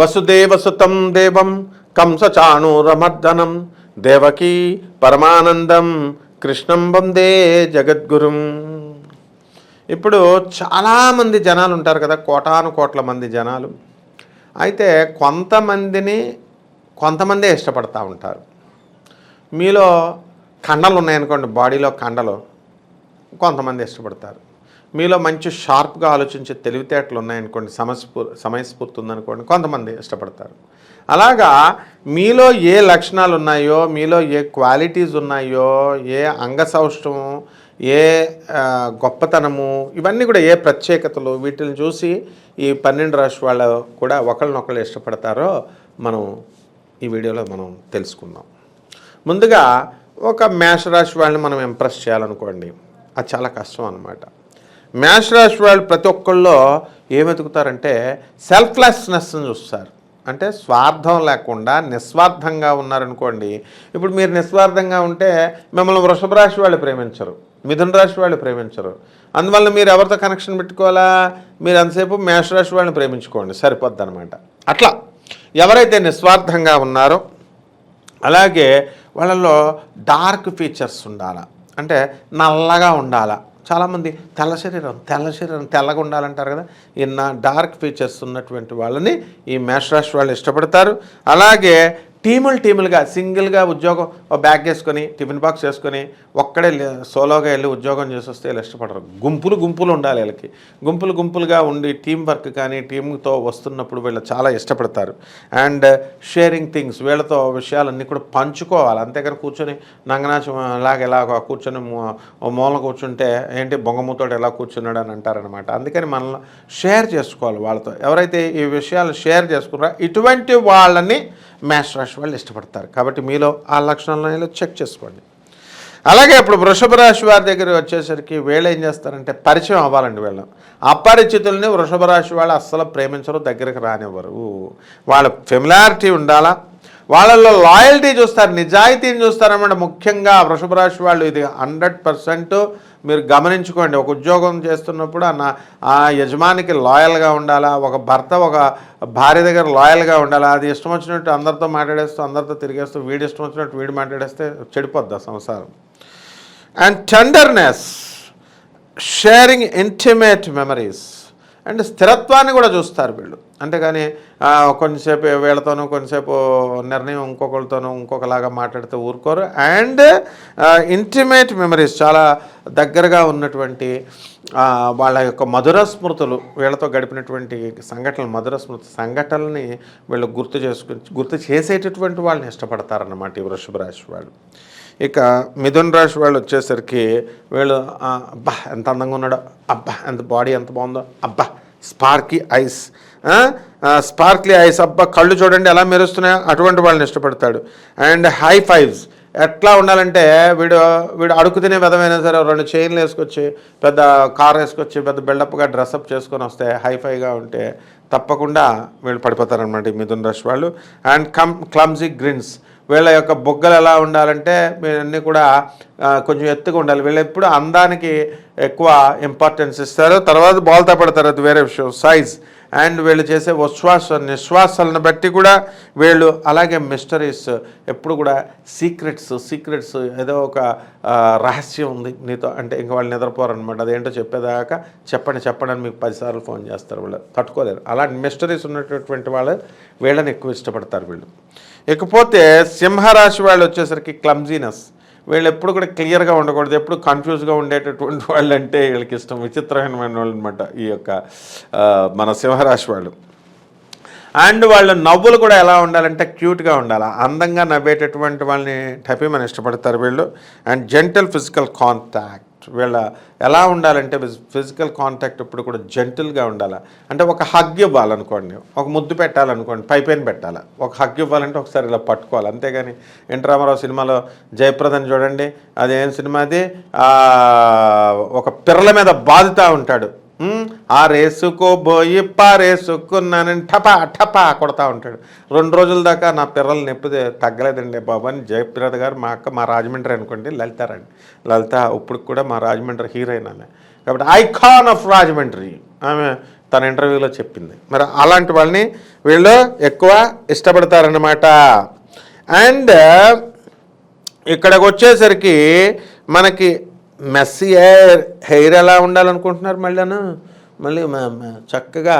వసుదేవసుతం దేవం కంసచాణూరమర్దనం దేవకీ పరమానందం కృష్ణం వందే జగద్గురుం. ఇప్పుడు చాలామంది జనాలు ఉంటారు కదా కోటాను కోట్ల మంది జనాలు. అయితే కొంతమందిని కొంతమందే ఇష్టపడతా ఉంటారు. మీలో కండలు ఉన్నాయనుకోండి బాడీలో కండలు కొంతమంది ఇష్టపడతారు. మీలో మంచి షార్ప్గా ఆలోచించే తెలివితేటలు ఉన్నాయనుకోండి సమస్ఫూ సమయస్ఫూర్తి ఉందనుకోండి కొంతమంది ఇష్టపడతారు. అలాగా మీలో ఏ లక్షణాలు ఉన్నాయో మీలో ఏ క్వాలిటీస్ ఉన్నాయో ఏ అంగసౌష్ఠము ఏ గొప్పతనము ఇవన్నీ కూడా ఏ ప్రత్యేకతలు వీటిని చూసి ఈ పన్నెండు రాశి వాళ్ళు కూడా ఒకళ్ళనొకళ్ళు ఇష్టపడతారో మనం ఈ వీడియోలో మనం తెలుసుకుందాం. ముందుగా ఒక మేషరాశి వాళ్ళని మనం ఇంప్రెస్ చేయాలనుకోండి. అది చాలా కష్టం అనమాట మేష రాశి వాళ్ళు ప్రతి ఒక్కళ్ళలో ఏం వెతుకుతారంటే సెల్ఫ్లెస్నెస్ని చూస్తారు. అంటే స్వార్థం లేకుండా నిస్వార్థంగా ఉన్నారనుకోండి ఇప్పుడు మీరు నిస్వార్థంగా ఉంటే మిమ్మల్ని వృషభ రాశి వాళ్ళు ప్రేమించరు మిథున రాశి వాళ్ళు ప్రేమించరు. అందువల్ల మీరు ఎవరితో కనెక్షన్ పెట్టుకోవాలా? మీరు అంతసేపు మేషరాశి వాళ్ళని ప్రేమించుకోండి సరిపోద్ది అనమాట అట్లా ఎవరైతే నిస్వార్థంగా ఉన్నారో అలాగే వాళ్ళలో డార్క్ ఫీచర్స్ ఉండాలా? అంటే నల్లగా ఉండాలా? చాలామంది తెల్ల శరీరం తెల్ల శరీరం తెల్లగా ఉండాలంటారు కదా. ఇన్న డార్క్ ఫీచర్స్ ఉన్నటువంటి వాళ్ళని ఈ మేషరాశి వాళ్ళు ఇష్టపడతారు. అలాగే టీములు టీములుగా సింగిల్గా ఉద్యోగం ఓ బ్యాగ్ వేసుకొని టిఫిన్ బాక్స్ వేసుకొని ఒక్కడే లే- సోలోగా వెళ్ళి ఉద్యోగం చేసి వస్తే వీళ్ళు ఇష్టపడరు. గుంపులు గుంపులు ఉండాలి వీళ్ళకి. గుంపులు గుంపులుగా ఉండి టీం వర్క్ కానీ టీంతో వస్తున్నప్పుడు వీళ్ళు చాలా ఇష్టపడతారు. అండ్ షేరింగ్ థింగ్స్ వీళ్ళతో విషయాలన్నీ కూడా పంచుకోవాలి. అంతేకాని కూర్చొని నంగనాచం లాగా ఎలా కూర్చొని మూ- మూల కూర్చుంటే ఏంటి బొంగమూతోడు ఎలా కూర్చున్నాడు అని అంటారనమాట అందుకని మనల్ని షేర్ చేసుకోవాలి వాళ్ళతో. ఎవరైతే ఈ విషయాలు షేర్ చేసుకున్నారో ఇటువంటి వాళ్ళని మ్యాష్ రాశి వాళ్ళు ఇష్టపడతారు. కాబట్టి మీలో ఆ లక్షణాలను చెక్ చేసుకోండి. అలాగే ఇప్పుడు వృషభ రాశి వారి దగ్గర వచ్చేసరికి వీళ్ళు ఏం చేస్తారంటే పరిచయం అవ్వాలండి వీళ్ళు అపరిచితుల్ని వృషభ రాశి వాళ్ళు అస్సలు ప్రేమించరు దగ్గరికి రానివ్వరు. వాళ్ళ ఫెమిలారిటీ ఉండాలా? వాళ్ళల్లో లాయల్టీ చూస్తారు నిజాయితీని చూస్తారన్నమాట. ముఖ్యంగా వృషభ రాశి వాళ్ళు ఇది హండ్రెడ్ పర్సెంట్ మీరు గమనించుకోండి ఒక ఉద్యోగం చేస్తున్నప్పుడు అన్న నా- ఆ యజమానికి లాయల్గా ఉండాలా ఒక భర్త ఒక భార్య దగ్గర లాయల్గా ఉండాలా? అది ఇష్టం వచ్చినట్టు అందరితో మాట్లాడేస్తూ అందరితో తిరిగేస్తూ వీడి ఇష్టం వచ్చినట్టు వీడు మాట్లాడేస్తే చెడిపోద్ది సంసారం. And tenderness sharing intimate memories and స్థిరత్వాన్ని కూడా చూస్తారు వీళ్ళు. అంతేగాని కానీ కొంచెంసేపు వీళ్ళతోనూ కొంచెంసేపు నిర్ణయం ఇంకొకరితోనూ ఇంకొకలాగా మాట్లాడితే ఊరుకోరు. అండ్ ఇంటిమేట్ మెమరీస్ చాలా దగ్గరగా ఉన్నటువంటి వాళ్ళ యొక్క మధుర స్మృతులు వీళ్ళతో గడిపినటువంటి సంఘటనలు మధుర స్మృతి సంఘటనల్ని వీళ్ళు గుర్తు చేసుకుని గుర్తు చేసేటటువంటి వాళ్ళని ఇష్టపడతారన్నమాట ఈ వృషభ రాశి వాళ్ళు. ఇక మిథున్ రాశి వాళ్ళు వచ్చేసరికి వీళ్ళు అబ్బా ఎంత అందంగా ఉన్నాడో అబ్బా ఎంత బాడీ ఎంత బాగుందో అబ్బా స్పార్కీ ఐస్ స్పార్క్లీ ఐస్ అబ్బా కళ్ళు చూడండి ఎలా మెరుస్తున్నాయో అటువంటి వాళ్ళని ఇష్టపడతాడు. అండ్ హై ఫైవ్స్ ఎట్లా ఉండాలంటే వీడు వీడు అడుగు తినే విధమైనా సరే రెండు చైన్లు వేసుకొచ్చి పెద్ద కార్ వేసుకొచ్చి పెద్ద బిల్డప్గా డ్రెస్అప్ చేసుకొని వస్తే హైఫైగా ఉంటే తప్పకుండా వీళ్ళు పడిపోతారనమాట ఈ మిథున్ రాశి వాళ్ళు. అండ్ కమ్ క్లమ్జీ గ్రిన్స్ వీళ్ళ యొక్క బొగ్గలు ఎలా ఉండాలంటే అన్నీ కూడా కొంచెం ఎత్తుగా ఉండాలి. వీళ్ళు ఎప్పుడు అందానికి ఎక్కువ ఇంపార్టెన్స్ ఇస్తారు. తర్వాత బాల్తా పడతారు అది వేరే విషయం. సైజ్ అండ్ వీళ్ళు చేసే ఉశ్వాస నిశ్వాసాలను బట్టి కూడా వీళ్ళు అలాగే మిస్టరీస్ ఎప్పుడు కూడా సీక్రెట్స్ సీక్రెట్స్ ఏదో ఒక రహస్యం ఉంది నీతో. అంటే ఇంకా వాళ్ళు నిద్రపోరనమాట అదేంటో చెప్పేదాకా చెప్పండి చెప్పండి అని మీకు పదిసార్లు ఫోన్ చేస్తారు వీళ్ళు. తట్టుకోలేరు. అలాంటి మిస్టరీస్ ఉన్నటువంటి వాళ్ళు వీళ్ళని ఎక్కువ ఇష్టపడతారు వీళ్ళు. ఇకపోతే సింహరాశి వాళ్ళు వచ్చేసరికి క్లమ్జీనెస్ వీళ్ళు ఎప్పుడు కూడా క్లియర్గా ఉండకూడదు. ఎప్పుడు కన్ఫ్యూజ్గా ఉండేటటువంటి వాళ్ళు అంటే వీళ్ళకి ఇష్టం విచిత్రమైన వాళ్ళు అనమాట ఈ యొక్క మన సింహరాశి వాళ్ళు. అండ్ వాళ్ళ నవ్వులు కూడా ఎలా ఉండాలంటే క్యూట్గా ఉండాలి. అందంగా నవ్వేటటువంటి వాళ్ళని టపీమని ఇష్టపడతారు వీళ్ళు. అండ్ జెంటల్ ఫిజికల్ కాంటాక్ట్ వీళ్ళ ఎలా ఉండాలంటే ఫిజికల్ కాంటాక్ట్ ఇప్పుడు కూడా జెంటిల్గా ఉండాలి. అంటే ఒక హగ్ ఇవ్వాలనుకోండి ఒక ముద్దు పెట్టాలనుకోండి పైపైన పెట్టాలి. ఒక హగ్ ఇవ్వాలంటే ఒకసారి ఇలా పట్టుకోవాలి. అంతేగాని ఎన్ రామారావు సినిమాలో జయప్రదని చూడండి అదేం సినిమా అది? ఒక పిర్రల మీద బాదుతూ ఉంటాడు. ఆ రేసుకో బోయి పారేసుకున్నానని ఠపా ఠపా కొడతా ఉంటాడు. రెండు రోజుల దాకా నా పిల్లలు నొప్పి తగ్గలేదండి బాబు అని జయప్రద గారు మా అక్క మా రాజమండ్రి అనుకోండి లలితారండి లలిత ఇప్పుడు కూడా మా రాజమండ్రి హీరోయిన్ ఆమె కాబట్టి ఐకాన్ ఆఫ్ రాజమండ్రి ఆమె తన ఇంటర్వ్యూలో చెప్పింది. మరి అలాంటి వాళ్ళని వీళ్ళు ఎక్కువ ఇష్టపడతారన్నమాట. అండ్ ఇక్కడికి వచ్చేసరికి మనకి మెస్సీ హెయిర్ హెయిర్ ఎలా ఉండాలనుకుంటున్నారు మళ్ళీను? మళ్ళీ చక్కగా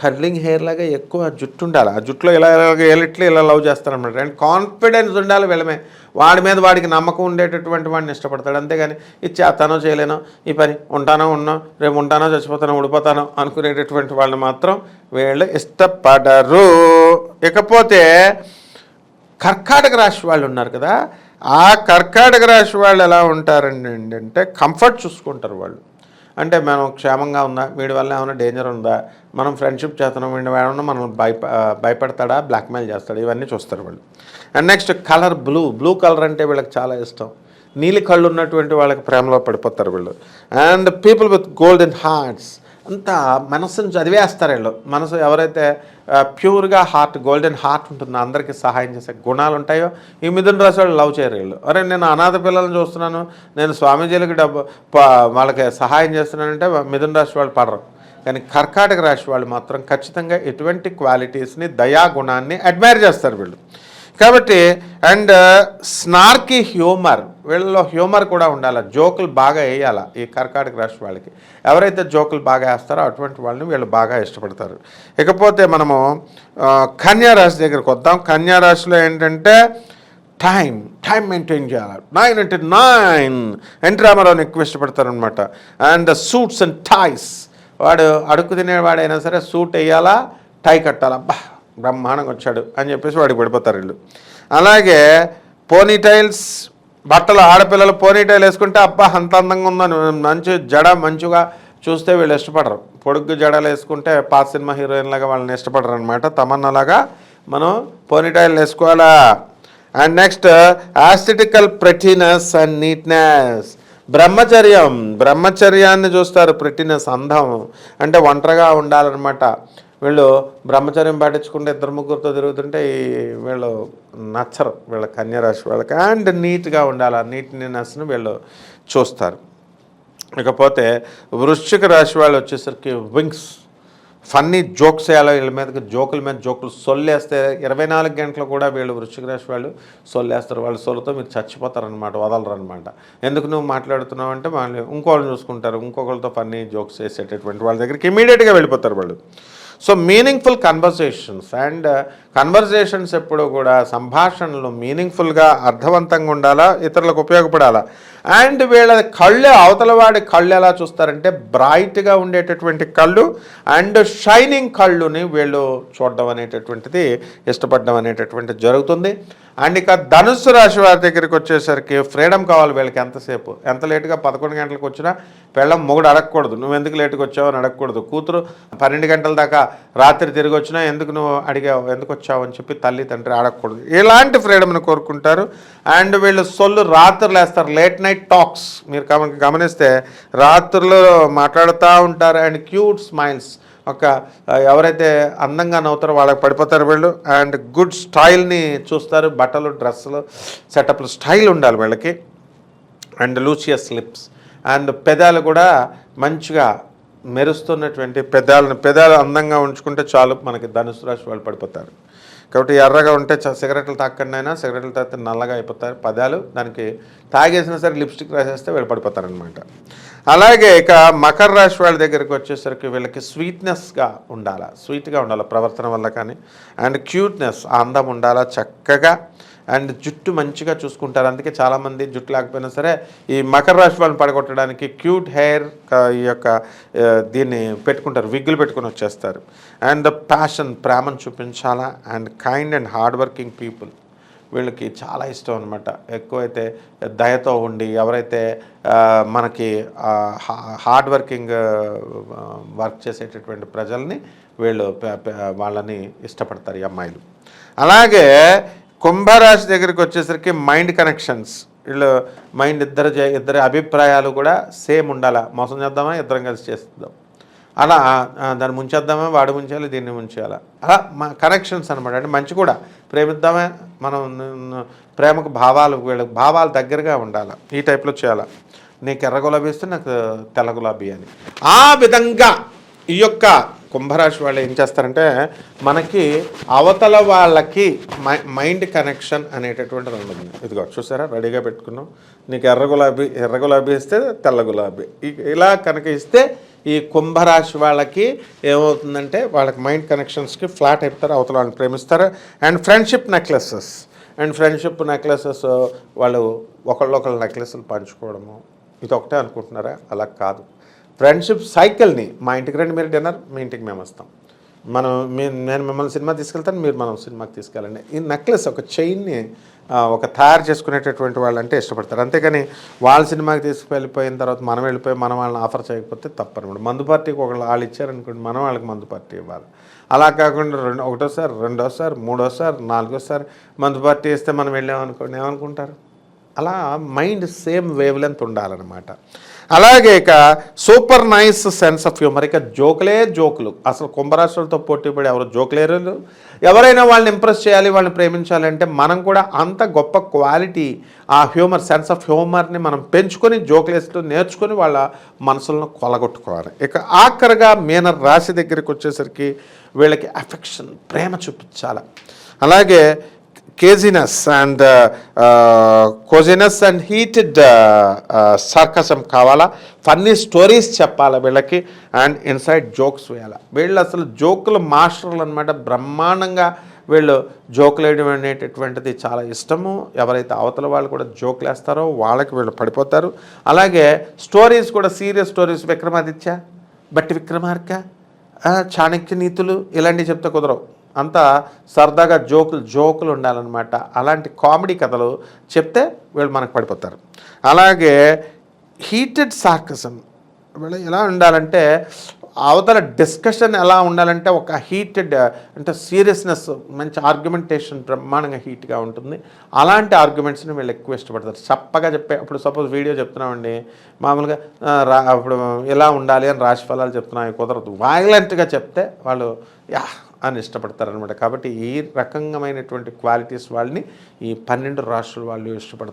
కర్లింగ్ హెయిర్ లాగా ఎక్కువ జుట్టు ఉండాలి. ఆ జుట్టులో ఇలా ఏలిట్లు ఇలా లవ్ చేస్తారనమాట అండ్ కాన్ఫిడెన్స్ ఉండాలి వీళ్ళమే వాడి మీద వాడికి నమ్మకం ఉండేటటువంటి వాడిని ఇష్టపడతాడు. అంతేగాని ఇది చేస్తానో చేయలేనో. ఈ పని ఉంటానో ఉన్నాం రేపు ఉంటానో చచ్చిపోతానో ఉడిపోతానో అనుకునేటటువంటి వాళ్ళని మాత్రం వీళ్ళు ఇష్టపడరు. ఇకపోతే కర్కాటక రాశి వాళ్ళు ఉన్నారు కదా ఆ కర్కాటక రాశి వాళ్ళు ఎలా ఉంటారండి అంటే కంఫర్ట్ చూసుకుంటారు వాళ్ళు. అంటే మనం క్షేమంగా ఉందా వీడి వల్ల ఏమైనా డేంజర్ ఉందా? మనం ఫ్రెండ్షిప్ చేస్తున్నాం వీడి ఏమన్నా మనం భయప భయపడతాడా? బ్లాక్మెయిల్ చేస్తాడా? ఇవన్నీ చూస్తారు వాళ్ళు. And next colour blue blue colour అంటే వీళ్ళకి చాలా ఇష్టం. నీలి కళ్ళు ఉన్నటువంటి వాళ్ళకి ప్రేమలో పడిపోతారు వీళ్ళు. And people with golden hearts అంతా మనసును చదివేస్తారు వీళ్ళు. మనసు ఎవరైతే ప్యూర్గా హార్ట్ గోల్డెన్ హార్ట్ ఉంటుంది. అందరికీ సహాయం చేసే గుణాలు ఉంటాయో ఈ మిథున రాశి వాళ్ళు లవ్ చేయరు వీళ్ళు. అరే నేను అనాథ పిల్లల్ని చూస్తున్నాను నేను స్వామీజీలకి డబ్బు వాళ్ళకి సహాయం చేస్తున్నానంటే మిథున రాశి వాళ్ళు పడరు. కానీ కర్కాటక రాశి వాళ్ళు మాత్రం ఖచ్చితంగా ఎటువంటి క్వాలిటీస్ని దయా గుణాన్ని అడ్మైర్ చేస్తారు వీళ్ళు. కాబట్టి అండ్ స్నార్కి హ్యూమర్ వీళ్ళలో హ్యూమర్ కూడా ఉండాలి. జోకులు బాగా వేయాల ఈ కర్కాటక రాశి వాళ్ళకి. ఎవరైతే జోకులు బాగా వేస్తారో అటువంటి వాళ్ళని వీళ్ళు బాగా ఇష్టపడతారు. ఇకపోతే మనము కన్యా రాశి దగ్గరికి వద్దాం. కన్యా రాశిలో ఏంటంటే టైం టైం మెయింటైన్ చేయాలి. నైన్ అంటే నైన్ ఎన్టీ రామారావుని ఎక్కువ ఇష్టపడతారనమాట and suits uh, and ties వాడు అడుగు తినేవాడైనా సరే సూట్ వేయాలా? టై కట్టాలా? బ్రహ్మాండంగా వచ్చాడు అని చెప్పేసి వాడికి పడిపోతారు వీళ్ళు. అలాగే పోనీటైల్స్ బట్టలు ఆడపిల్లలు పోనీటైల్ వేసుకుంటే అబ్బా అంత అందంగా ఉందని మంచి జడ మంచిగా చూస్తే వీళ్ళు ఇష్టపడరు. పొడుగు జడలు వేసుకుంటే పాత సినిమా హీరోయిన్ లాగా వాళ్ళని ఇష్టపడరు అనమాట తమన్నలాగా మనం పోనీటైల్ వేసుకోవాలా? And next aesthetical prettiness and neatness బ్రహ్మచర్యం. బ్రహ్మచర్యాన్ని చూస్తారు ప్రెటీనెస్ అందం. అంటే ఒంటరిగా ఉండాలన్నమాట. వీళ్ళు బ్రహ్మచర్యం పాటించుకుంటే ఇద్దరు ముగ్గురితో తిరుగుతుంటే ఈ వీళ్ళు నచ్చరు. వీళ్ళ కన్యరాశి వాళ్ళకి అండ్ నీట్గా ఉండాలి. ఆ నీట్నెస్ని వీళ్ళు చూస్తారు. ఇకపోతే వృశ్చిక రాశి వాళ్ళు వచ్చేసరికి వింగ్స్ ఫన్నీ జోక్స్ వేయాలో. వీళ్ళ మీదకి జోకుల మీద జోకులు సొల్లేస్తే ఇరవై నాలుగు గంటలు కూడా వీళ్ళు వృశ్చిక రాశి వాళ్ళు సొల్లేస్తారు. వాళ్ళ సొల్లుతో మీరు చచ్చిపోతారనమాట వదలరు అనమాట ఎందుకు నువ్వు మాట్లాడుతున్నావు అంటే వాళ్ళు ఇంకోళ్ళని చూసుకుంటారు. ఇంకొకరితో ఫన్నీ జోక్స్ వేసేటటువంటి వాళ్ళ దగ్గరికి ఇమీడియట్గా వెళ్ళిపోతారు వాళ్ళు. So meaningful conversations and conversations ఎప్పుడు కూడా సంభాషణలు మీనింగ్ఫుల్గా అర్థవంతంగా ఉండాలా ఇతరులకు ఉపయోగపడాలా? అండ్ వీళ్ళ కళ్ళు అవతల వాడి కళ్ళు ఎలా చూస్తారంటే బ్రైట్గా ఉండేటటువంటి కళ్ళు అండ్ షైనింగ్ కళ్ళుని వీళ్ళు చూడడం అనేటటువంటిది ఇష్టపడడం అనేటటువంటిది జరుగుతుంది. అండ్ ఇక ధనుస్సు రాశి వారి దగ్గరికి వచ్చేసరికి ఫ్రీడమ్ కావాలి వీళ్ళకి ఎంతసేపు? ఎంత లేటుగా పదకొండు గంటలకు వచ్చినా పెళ్ళం మొగుడు అడగకూడదు. నువ్వు ఎందుకు లేటుగా వచ్చావు? అని అడగకూడదు. కూతురు పన్నెండు గంటల దాకా రాత్రి తిరిగి వచ్చినా ఎందుకు నువ్వు అడిగావు? ఎందుకు వచ్చావు? అని చెప్పి తల్లి తండ్రి అడగకూడదు. ఇలాంటి ఫ్రీడమ్ని కోరుకుంటారు. అండ్ వీళ్ళు సొల్లు రాత్రులు వేస్తారు లేట్ నైట్ టాక్స్. మీరు గమనిస్తే రాత్రులు మాట్లాడుతూ ఉంటారు. And cute smiles. ఒక ఎవరైతే అందంగా నవ్వుతారో వాళ్ళకి పడిపోతారు వీళ్ళు. అండ్ గుడ్ స్టైల్ని చూస్తారు. బట్టలు డ్రెస్సులు సెటప్లు స్టైల్ ఉండాలి వీళ్ళకి. అండ్ లూసియస్ లిప్స్ అండ్ పెదాలు కూడా మంచిగా మెరుస్తున్నటువంటి పెదాలను పెదాలు అందంగా ఉంచుకుంటే చాలు మనకి ధనుసు రాశి వాళ్ళు పడిపోతారు. కాబట్టి ఎర్రగా ఉంటే సిగరెట్లు తాకండి అయినా సిగరెట్లు తాగితే నల్లగా అయిపోతారు పదాలు దానికి తాగేసినా సరే లిప్స్టిక్ రాసేస్తే వీళ్ళు పడిపోతారనమాట అలాగే ఇక మకర రాశి వాళ్ళ దగ్గరికి వచ్చేసరికి వీళ్ళకి స్వీట్నెస్గా ఉండాలా. స్వీట్గా ఉండాలి. ప్రవర్తన వల్ల కానీ అండ్ క్యూట్నెస్ అందం ఉండాలా. చక్కగా అండ్ జుట్టు మంచిగా చూసుకుంటారు. అందుకే చాలామంది జుట్టు లేకపోయినా సరే ఈ మకర రాశి వాళ్ళని పడగొట్టడానికి క్యూట్ హెయిర్ ఈ యొక్క దీన్ని పెట్టుకుంటారు. విగ్గులు పెట్టుకుని వచ్చేస్తారు. అండ్ ద ప్యాషన్ ప్రేమను చూపించాలా? And kind and hard working people వీళ్ళకి చాలా ఇష్టం అనమాట ఎక్కువైతే దయతో ఉండి ఎవరైతే మనకి హార్డ్ వర్కింగ్ వర్క్ చేసేటటువంటి ప్రజల్ని వీళ్ళు వాళ్ళని ఇష్టపడతారు ఈ అమ్మాయిలు. అలాగే కుంభరాశి దగ్గరికి వచ్చేసరికి మైండ్ కనెక్షన్స్. వీళ్ళు మైండ్ ఇద్దరు చే- ఇద్దరి అభిప్రాయాలు కూడా సేమ్ ఉండాలా? మోసం చేద్దామా? ఇద్దరం కలిసి చేస్తుందాం అలా దాన్ని ముంచేద్దామా? వాడు ముంచేయాలి? దీన్ని ముంచేయాలా? అలా మా కనెక్షన్స్ అనమాట అంటే మంచి కూడా. ప్రేమిద్దామా మనం ప్రేమకు భావాలు వీళ్ళకి భావాలు దగ్గరగా ఉండాలి? ఈ టైప్లో చేయాలి? నీకు ఎర్ర గులాబీ ఇస్తే నాకు తెల్ల గులాబీ అని. ఆ విధంగా ఈ యొక్క కుంభరాశి వాళ్ళు ఏం చేస్తారంటే మనకి అవతల వాళ్ళకి మై మైండ్ కనెక్షన్ అనేటటువంటిది ఉంటుంది. ఇదిగో చూసారా? రెడీగా పెట్టుకున్నాం. నీకు ఎర్ర గులాబీ ఎర్ర గులాబీ ఇస్తే తెల్ల గులాబీ. ఇలా కనుక ఇస్తే ఈ కుంభరాశి వాళ్ళకి ఏమవుతుందంటే వాళ్ళకి మైండ్ కనెక్షన్స్కి ఫ్లాట్ అయిపోతారు అవతల వాళ్ళని ప్రేమిస్తారు. And friendship necklaces. And friendship necklaces వాళ్ళు ఒకళ్ళొకళ్ళ నెక్లెస్లు పంచుకోవడము. ఇది ఒకటే అనుకుంటున్నారా? అలా కాదు. ఫ్రెండ్షిప్ సైకిల్ని మా ఇంటికి రండి మీరు డిన్నర్ మీ ఇంటికి మేము వస్తాం. మనం మీ నేను మిమ్మల్ని సినిమా తీసుకెళ్తాను మీరు మనం సినిమాకి తీసుకెళ్ళండి. ఈ నెక్లెస్ ఒక చైన్ని ఒక తయారు చేసుకునేటటువంటి వాళ్ళు అంటే ఇష్టపడతారు. అంతేకాని వాళ్ళ సినిమాకి తీసుకువెళ్ళిపోయిన తర్వాత మనం వెళ్ళిపోయి మనం వాళ్ళని ఆఫర్ చేయకపోతే తప్పనమాట. మందు పార్టీకి ఒకళ్ళు వాళ్ళు ఇచ్చారనుకోండి మనం వాళ్ళకి మందు పార్టీ ఇవ్వాలి. అలా కాకుండా రెండు ఒకటోసారి రెండోసారి మూడోసారి నాలుగోసారి మందు పార్టీ ఇస్తే మనం వెళ్ళామనుకోండి ఏమనుకుంటారు? అలా మైండ్ సేమ్ వేవ్ లెంత్ ఉండాలన్నమాట. అలాగే ఇక super nice sense of humour. ఇక జోకులే జోకులు. అసలు కుంభరాశులతో పోటీ పడి ఎవరు జోకులేరు? ఎవరైనా వాళ్ళని ఇంప్రెస్ చేయాలి వాళ్ళని ప్రేమించాలంటే మనం కూడా అంత గొప్ప క్వాలిటీ ఆ హ్యూమర్ సెన్స్ ఆఫ్ హ్యూమర్ని మనం పెంచుకొని జోకులేస్తూ నేర్చుకొని వాళ్ళ మనసులను కొలగొట్టుకోవాలి. ఇక ఆఖరిగా మీన రాశి దగ్గరికి వచ్చేసరికి వీళ్ళకి అఫెక్షన్ ప్రేమ చూపించాలి. అలాగే caginess and coziness and heated sarcasm కావాలా? ఫన్నీ స్టోరీస్ చెప్పాలా వీళ్ళకి? అండ్ ఇన్సైడ్ జోక్స్ వేయాలి? వీళ్ళు అసలు జోకుల మాస్టర్లు అనమాట బ్రహ్మాండంగా వీళ్ళు జోకులు వేయడం అనేటటువంటిది చాలా ఇష్టము. ఎవరైతే అవతల వాళ్ళు కూడా జోకులు వేస్తారో వాళ్ళకి వీళ్ళు పడిపోతారు. అలాగే స్టోరీస్ కూడా సీరియస్ స్టోరీస్ విక్రమాదిత్య? బట్టి విక్రమార్క? చాణక్య నీతులు? ఇలాంటివి చెప్తే కుదరవు. అంతా సరదాగా జోకులు జోకులు ఉండాలన్నమాట. అలాంటి కామెడీ కథలు చెప్తే వీళ్ళు మనకు పడిపోతారు. అలాగే హీటెడ్ సార్కసం వీళ్ళు ఎలా ఉండాలంటే అవతల డిస్కషన్ ఎలా ఉండాలంటే ఒక హీటెడ్ అంటే సీరియస్నెస్ మంచి ఆర్గ్యుమెంటేషన్ బ్రహ్మాండంగా హీట్గా ఉంటుంది. అలాంటి ఆర్గ్యుమెంట్స్ని వీళ్ళు ఎక్కువ ఇష్టపడతారు. చప్పగా చెప్పే ఇప్పుడు సపోజ్ వీడియో చెప్తున్నామండి. మామూలుగా రా అప్పుడు ఎలా ఉండాలి అని రాశి ఫలాలు చెప్తున్నాం కుదరదు. వైలెంట్గా చెప్తే వాళ్ళు యా అని ఇష్టపడతారనమాట కాబట్టి ఈ రకంగామైనటువంటి క్వాలిటీస్ వాళ్ళని ఈ పన్నెండు రాష్ట్రాల వాళ్ళు ఇష్టపడతారు.